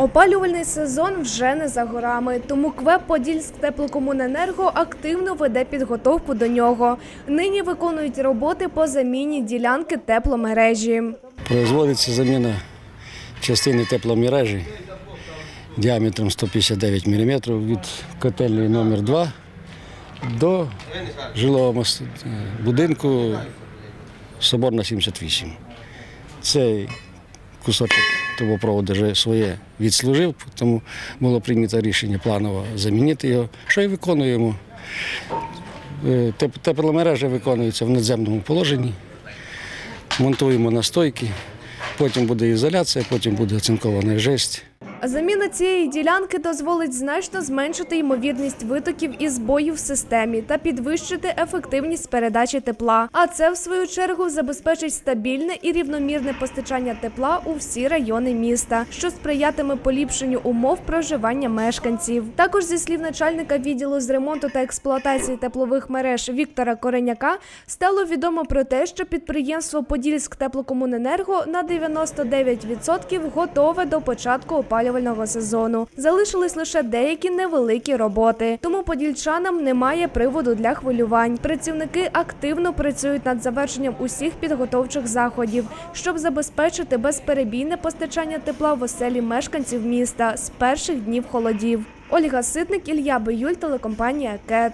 Опалювальний сезон вже не за горами, тому КВЕП Подільськ теплокомуненерго активно веде підготовку до нього. Нині виконують роботи по заміні ділянки тепломережі. Производиться заміна частини тепломережі діаметром 159 мм від котельної номер 2 до жилого будинку Соборна 78. Цей кусочок трубопроводу вже своє відслужив, тому було прийнято рішення планово замінити його, що і виконуємо. Е, теп- Тепломережа виконується в надземному положенні монтуємо настойки, потім буде ізоляція, потім буде оцинкована жесть. Заміна цієї ділянки дозволить значно зменшити ймовірність витоків і збоїв в системі та підвищити ефективність передачі тепла. А це, в свою чергу, забезпечить стабільне і рівномірне постачання тепла у всі райони міста, що сприятиме поліпшенню умов проживання мешканців. Також зі слів начальника відділу з ремонту та експлуатації теплових мереж Віктора Кореняка стало відомо про те, що підприємство Подільськ теплокомуненерго на 99% готове до початку опалювального сезону. Залишились лише деякі невеликі роботи. Тому подільчанам немає приводу для хвилювань. Працівники активно працюють над завершенням усіх підготовчих заходів, щоб забезпечити безперебійне постачання тепла в оселі мешканців міста з перших днів холодів. Ольга Ситник, Ілля Биюль, телекомпанія КЕТ.